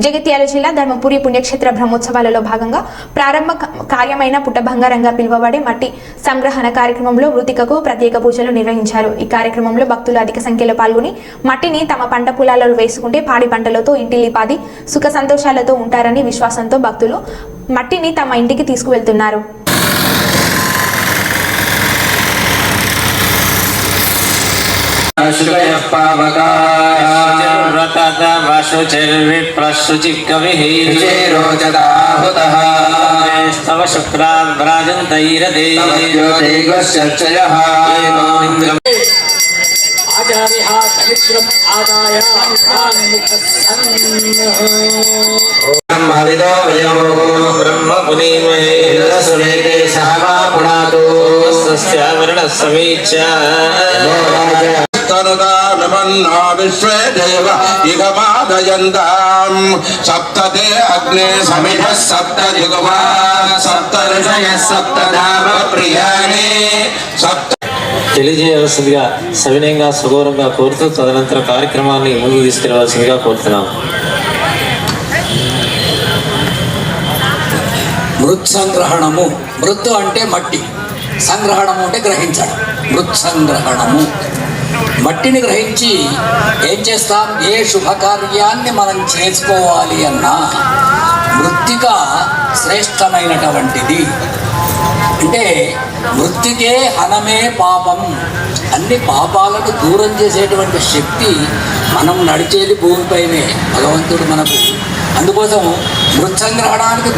జగిత్యాల జిల్లా ధర్మపురి పుణ్యక్షేత్ర బ్రహ్మోత్సవాలలో భాగంగా ప్రారంభ కార్యమైన పుట్టభంగారంగా పిలువబడే మట్టి సంగ్రహణ కార్యక్రమంలో మృతికకు ప్రత్యేక పూజలు నిర్వహించారు. ఈ కార్యక్రమంలో భక్తులు అధిక సంఖ్యలో పాల్గొని మట్టిని తమ పంట పొలాలలో వేసుకుంటే పాడి పంటలతో ఇంటి లిపాది సుఖ సంతోషాలతో ఉంటారని విశ్వాసంతో భక్తులు మట్టిని తమ ఇంటికి తీసుకువెళ్తున్నారు. శుభయ वाशुचिर्विप्रशुचिकविः रोचदाहुतः स्तव शुक्राद्राजन्तैरदेवश्चयः आचार्यः कलित्रम् आदाय ब्रह्मविदो वयमो। ब्रह्म पुनीमहे। सुरेते सह वा पुणातु। तस्य वर्णसमीचा समीच्य तनुदानमन्ना विश्वे देव इगमादयन्ताम् सप्तते अग्ने समिधः सप्त दिगवा सप्त ऋषयः सप्त नाम प्रियाणि सप्त తెలియజేయవలసిందిగా సవినయంగా సుగౌరవంగా కోరుతూ తదనంతర కార్యక్రమాన్ని ముందుకు తీసుకెళ్లవలసిందిగా కోరుతున్నాం మృత్ సంగ్రహణము మృత్ అంటే మట్టి సంగ్రహణము అంటే గ్రహించడం మృత్ సంగ్రహణము మట్టిని గ్రహించి ఏం చేస్తాం? ఏ శుభకార్యాన్ని మనం చేసుకోవాలి అన్నా మృత్తిక శ్రేష్టమైనటువంటిది. అంటే మృత్తికే హనమే పాపం. అన్ని పాపాలకు దూరం చేసేటువంటి శక్తి మనం నడిచేది భూమిపైనే. భగవంతుడు మనకు. అందుకోసం మృత్సంగ్రహణానికి